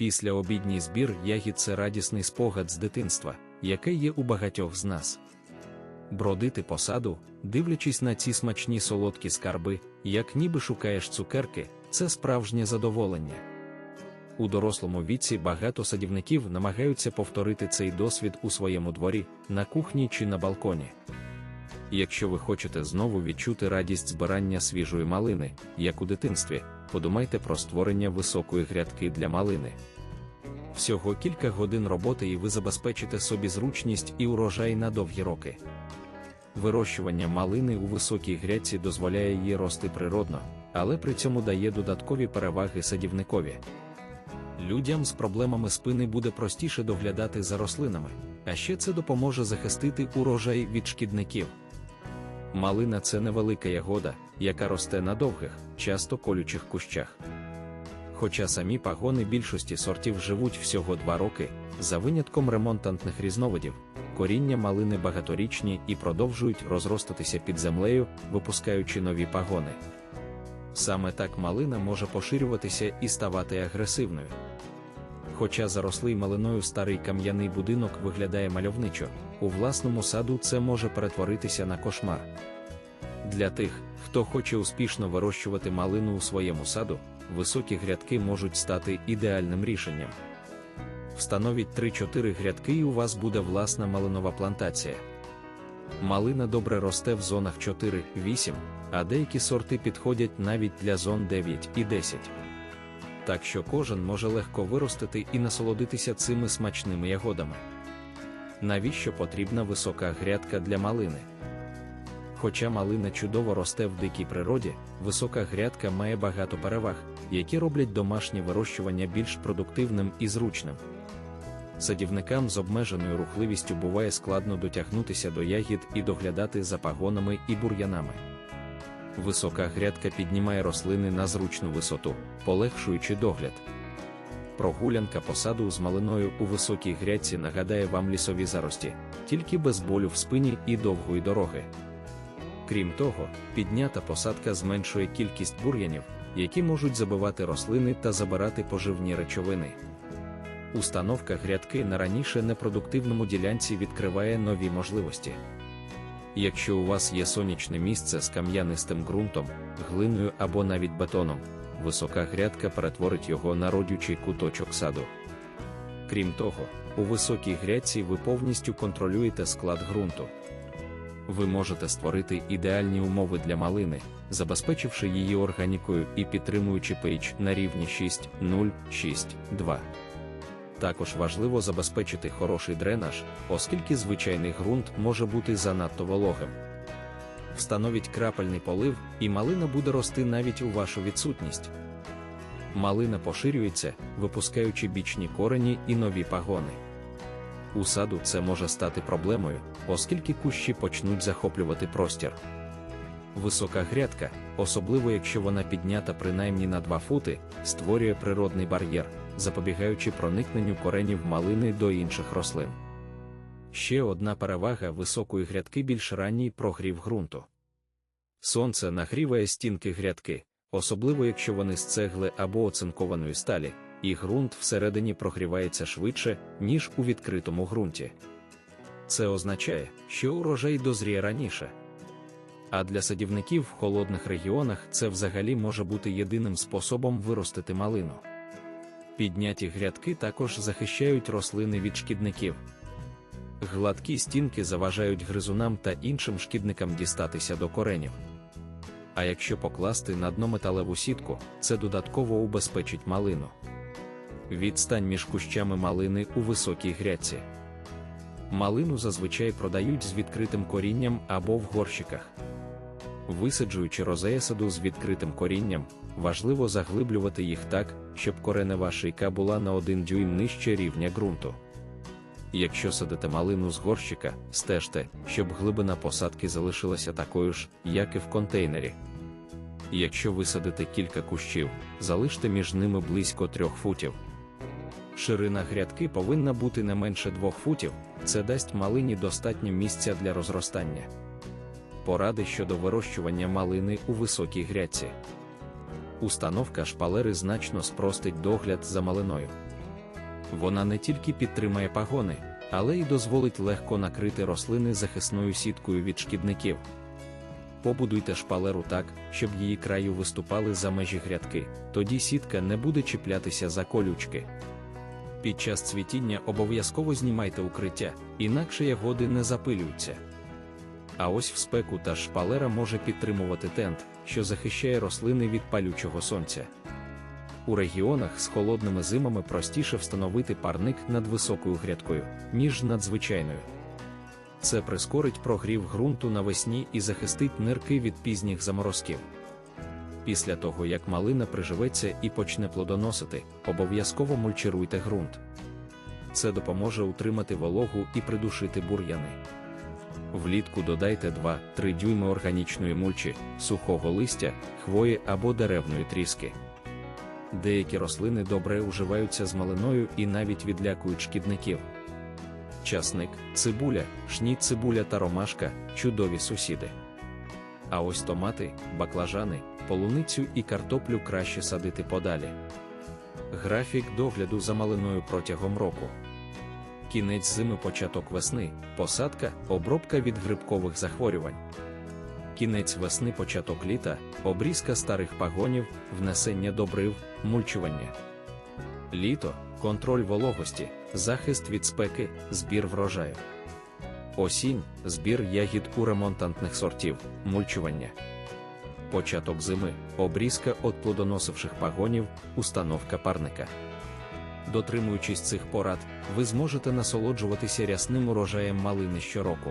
Після обідній збір ягід це радісний спогад з дитинства, яке є у багатьох з нас. Бродити по саду, дивлячись на ці смачні солодкі скарби, як ніби шукаєш цукерки, це справжнє задоволення. У дорослому віці багато садівників намагаються повторити цей досвід у своєму дворі, на кухні чи на балконі. Якщо ви хочете знову відчути радість збирання свіжої малини, як у дитинстві, подумайте про створення високої грядки для малини. Всього кілька годин роботи і ви забезпечите собі зручність і урожай на довгі роки. Вирощування малини у високій грядці дозволяє їй рости природно, але при цьому дає додаткові переваги садівникові. Людям з проблемами спини буде простіше доглядати за рослинами, а ще це допоможе захистити урожай від шкідників. Малина це невелика ягода, яка росте на довгих, часто колючих кущах. Хоча самі пагони більшості сортів живуть всього два роки, за винятком ремонтантних різновидів, коріння малини багаторічні і продовжують розростатися під землею, випускаючи нові пагони. Саме так малина може поширюватися і ставати агресивною. Хоча зарослий малиною старий кам'яний будинок виглядає мальовничо, у власному саду це може перетворитися на кошмар. Для тих, хто хоче успішно вирощувати малину у своєму саду, високі грядки можуть стати ідеальним рішенням. Встановіть 3-4 грядки і у вас буде власна малинова плантація. Малина добре росте в зонах 4-8, а деякі сорти підходять навіть для зон 9 і 10. Так що кожен може легко виростити і насолодитися цими смачними ягодами. Навіщо потрібна висока грядка для малини? Хоча малина чудово росте в дикій природі, висока грядка має багато переваг, які роблять домашнє вирощування більш продуктивним і зручним. Садівникам з обмеженою рухливістю буває складно дотягнутися до ягід і доглядати за пагонами і бур'янами. Висока грядка піднімає рослини на зручну висоту, полегшуючи догляд. Прогулянка по саду з малиною у високій грядці нагадає вам лісові зарості, тільки без болю в спині і довгої дороги. Крім того, піднята посадка зменшує кількість бур'янів, які можуть забивати рослини та забирати поживні речовини. Установка грядки на раніше непродуктивному ділянці відкриває нові можливості. Якщо у вас є сонячне місце з кам'янистим ґрунтом, глиною або навіть бетоном, висока грядка перетворить його на родючий куточок саду. Крім того, у високій грядці ви повністю контролюєте склад ґрунту. Ви можете створити ідеальні умови для малини, забезпечивши її органікою і підтримуючи pH на рівні 6,0,6,2. Також важливо забезпечити хороший дренаж, оскільки звичайний ґрунт може бути занадто вологим. Встановіть крапельний полив, і малина буде рости навіть у вашу відсутність. Малина поширюється, випускаючи бічні корені і нові пагони. У саду це може стати проблемою, оскільки кущі почнуть захоплювати простір. Висока грядка, особливо якщо вона піднята принаймні на 2 фути, створює природний бар'єр, запобігаючи проникненню коренів малини до інших рослин. Ще одна перевага високої грядки більш ранній прогрів ґрунту. Сонце нагріває стінки грядки, особливо якщо вони з цегли або оцинкованої сталі, і ґрунт всередині прогрівається швидше, ніж у відкритому ґрунті. Це означає, що урожай дозріє раніше. А для садівників в холодних регіонах це взагалі може бути єдиним способом виростити малину. Підняті грядки також захищають рослини від шкідників. Гладкі стінки заважають гризунам та іншим шкідникам дістатися до коренів. А якщо покласти на дно металеву сітку, це додатково убезпечить малину. Відстань між кущами малини у високій грядці. Малину зазвичай продають з відкритим корінням або в горщиках. Висаджуючи розея саду з відкритим корінням, важливо заглиблювати їх так, щоб коренева шийка була на один дюйм нижче рівня ґрунту. Якщо садите малину з горщика, стежте, щоб глибина посадки залишилася такою ж, як і в контейнері. Якщо ви садите кілька кущів, залиште між ними близько трьох футів. Ширина грядки повинна бути не менше двох футів, це дасть малині достатньо місця для розростання. Поради щодо вирощування малини у високій грядці. Установка шпалери значно спростить догляд за малиною. Вона не тільки підтримає пагони, але й дозволить легко накрити рослини захисною сіткою від шкідників. Побудуйте шпалеру так, щоб її краю виступали за межі грядки, тоді сітка не буде чіплятися за колючки. Під час цвітіння обов'язково знімайте укриття, інакше ягоди не запилюються. А ось в спеку та шпалера може підтримувати тент, що захищає рослини від палючого сонця. У регіонах з холодними зимами простіше встановити парник над високою грядкою, ніж над звичайною. Це прискорить прогрів ґрунту навесні і захистить нирки від пізніх заморозків. Після того, як малина приживеться і почне плодоносити, обов'язково мульчируйте ґрунт. Це допоможе утримати вологу і придушити бур'яни. Влітку додайте 2-3 дюйми органічної мульчі, сухого листя, хвої або деревної тріски. Деякі рослини добре уживаються з малиною і навіть відлякують шкідників. Часник, цибуля, шніт цибуля та ромашка чудові сусіди. А ось томати, баклажани, полуницю і картоплю краще садити подалі. Графік догляду за малиною протягом року. Кінець зими початок весни, посадка, обробка від грибкових захворювань. Кінець весни початок літа, обрізка старих пагонів, внесення добрив, мульчування. Літо контроль вологості, захист від спеки, збір врожаю. Осінь збір ягід у ремонтантних сортів, мульчування. Початок зими обрізка від плодоносивших пагонів, установка парника. Дотримуючись цих порад, ви зможете насолоджуватися рясним урожаєм малини щороку.